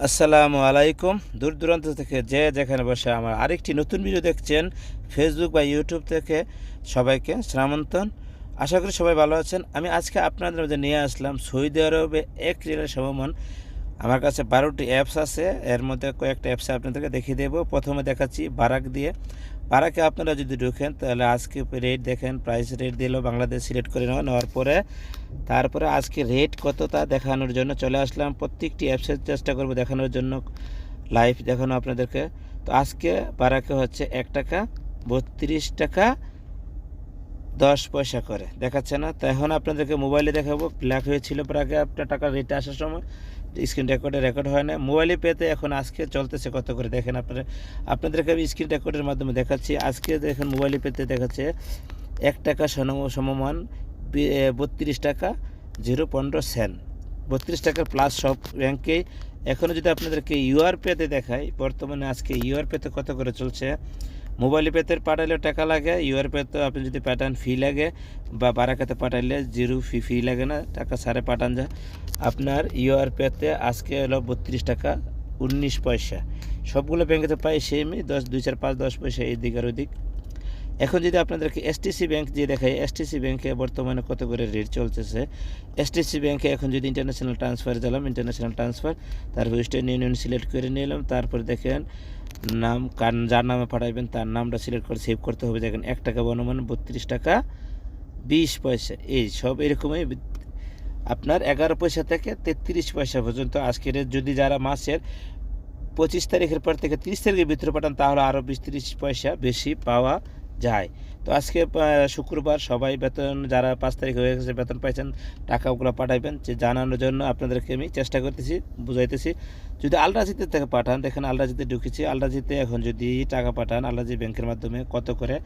আসসালামু আলাইকুম। দূর দূরান্ত থেকে যে যেখানে বসে আমার আরেকটি নতুন ভিডিও দেখছেন ফেসবুক বা ইউটিউব থেকে সবাইকে শ্রামন্তন আশা করি সবাই ভালো আছেন। আমি আজকে আপনাদের মধ্যে নিয়ে আসলাম সৌদি আরবে এক রিয়ালের সমমান। আমার কাছে বারোটি অ্যাপস আছে। এর মধ্যে কয়েকটা অ্যাপসে আপনাদেরকে দেখিয়ে দেবো। প্রথমে দেখাচ্ছি বারাক দিয়ে। বারাকে আপনারা যদি ঢুকেন, তাহলে আজকে রেট দেখেন প্রাইস রেট দিল, বাংলাদেশ সিলেক্ট করে নেওয়া, নেওয়ার পরে তারপরে আজকে রেট কত তা দেখানোর জন্য চলে আসলাম। প্রত্যেকটি অ্যাপসের চেষ্টা করব দেখানোর জন্য লাইভ দেখানো আপনাদেরকে। তো আজকে বারাকে হচ্ছে এক টাকা, বত্রিশ টাকা, দশ পয়সা করে। দেখাচ্ছে না? তো এখন আপনাদেরকে মোবাইলে দেখাবো। ব্ল্যাক হয়েছিল প্রাগে আপনার টাকা রেটে আসার সময়। স্ক্রিন রেকর্ডে রেকর্ড হয় না। মোবাইলে পেতে এখন আজকে চলতেছে কত করে দেখেন আপনারা। আপনাদেরকে আমি স্ক্রিন রেকর্ডের মাধ্যমে দেখাচ্ছি। আজকে দেখেন মোবাইলে পেতে দেখাচ্ছে এক টাকা সম- সমমান বত্রিশ টাকা, জিরো পনেরো সেন্ট। বত্রিশ টাকার প্লাস সব ব্যাংকেই এখনও যদি আপনাদেরকে ইউআর পেতে দেখাই, বর্তমানে আজকে ইউআর পেতে কত করে চলছে? মোবাইলে পেতে পাঠাইলে টাকা লাগে, ইউআর পেতে আপনি যদি পাঠান ফি লাগে, বা বারাকাতে পাঠাইলে জিরো ফি ফি লাগে না, টাকা সারে পাঠান যায়। আপনার ইউআর পেতে আজকে হলো বত্রিশ টাকা, উনিশ পয়সা। সবগুলো ব্যাংকেতে পাই সেমই দশ, দুই, চার, পাঁচ, দশ পয়সা এদিক আর ওদিক। এখন যদি আপনাদেরকে এসটিসি ব্যাংক দিয়ে দেখাই এসটিসি ব্যাংকে বর্তমানে কত করে রেট চলতেছে? এসটিসি ব্যাংকে এখন যদি ইন্টারন্যাশনাল ট্রান্সফার দিলাম ইন্টারন্যাশনাল ট্রান্সফার তারপর ওয়েস্টার্ন ইউনিয়ন সিলেক্ট করে নিলাম, তারপর দেখেন নাম, কার, যার নামে পাঠাইবেন, তার নামটা সিলেক্ট করে সেভ করতে হবে। দেখেন, এক টাকা বনমান বত্রিশ টাকা, বিশ পয়সা, এই সব এরকমই আপনার এগারো পয়সা থেকে তেত্রিশ পয়সা পর্যন্ত আজকের যদি যারা মাসের পঁচিশ তারিখের পর থেকে তিরিশ তারিখের ভিতরে পাঠান, তাহলে আরও বিশ তিরিশ পয়সা বেশি পাওয়া যায়। তো আজকে শুক্রবার সবাই বেতন, যারা পাঁচ তারিখ হয়ে গেছে বেতন পাইছেন, টাকাগুলো পাঠাইবেন। যে জানানোর জন্য আপনাদেরকে আমি চেষ্টা করতেছি, বুঝাইতেছি। যদি আলরাজিতে থেকে পাঠান, দেখেন আলরাজিতে ঢুকেছি। আলরাজিতে এখন যদি টাকা পাঠান, আলরাজি ব্যাংকের মাধ্যমে কত করে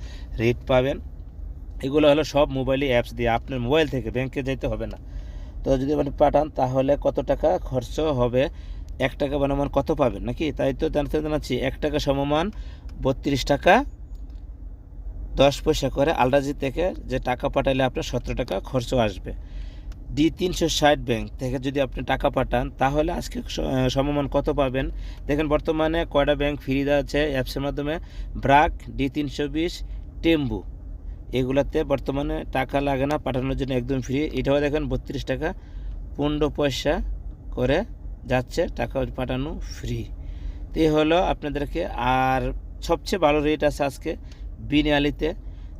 রেট পাবেন? এগুলো হলো সব মোবাইলে অ্যাপস দিয়ে আপনার মোবাইল থেকে ব্যাংকে যেতে হবে না। তো যদি আপনি পাঠান, তাহলে কত টাকা খরচ হবে? এক টাকা বনমান কত পাবেন? নাকি? তাই তো জানতে জানাচ্ছি, এক টাকা সমমান বত্রিশ টাকা দশ পয়সা করে আলরাজি থেকে যে টাকা পাঠালে আপনার সতেরো টাকা খরচ আসবে। ডি তিনশো ষাট ব্যাংক থেকে যদি আপনি টাকা পাঠান, তাহলে আজকে সমমান কত পাবেন? দেখেন বর্তমানে কয়টা ব্যাংক ফ্রি দেওয়া আছে অ্যাপসের মাধ্যমে? ব্রাক, ডি তিনশো বিশ, টেম্বু। এগুলাতে বর্তমানে টাকা লাগে না পাঠানোর জন্য একদম ফ্রি। এটাও দেখেন বত্রিশ টাকা পনেরো পয়সা করে যাচ্ছে টাকা পাঠানো ফ্রি। তো হলো আপনাদেরকে। আর সবচেয়ে ভালো রেট আছে আজকে বিনিয়ালিতে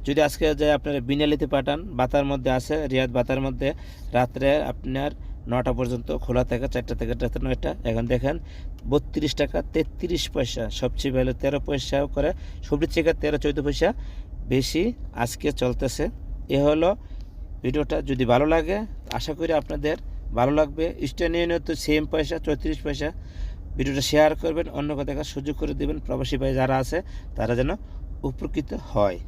যদি আজকে যে আপনারা বিনিয়ালিতে পাঠান, বাতার মধ্যে আছে, রিয়াদ বাতার মধ্যে, রাত্রে আপনার নটা পর্যন্ত খোলা থাকে, চারটা থেকে রাত্রে নয়টা। এখন দেখেন, বত্রিশ টাকা তেত্রিশ পয়সা, সবচেয়ে ভালো তেরো পয়সা করে, সবজি থেকে তেরো চৌদ্দ পয়সা বেশি আজকে চলতেছে। এ হলো ভিডিওটা, যদি ভালো লাগে, আশা করি আপনাদের ভালো লাগবে। স্টেন ইউনিয়নে তো সেম পয়সা, চৌত্রিশ পয়সা। ভিডিওটা শেয়ার করবেন অন্যকে দেখার সুযোগ করে দেবেন। প্রবাসী ভাই যারা আছে, তারা যেন উপকৃত হয়।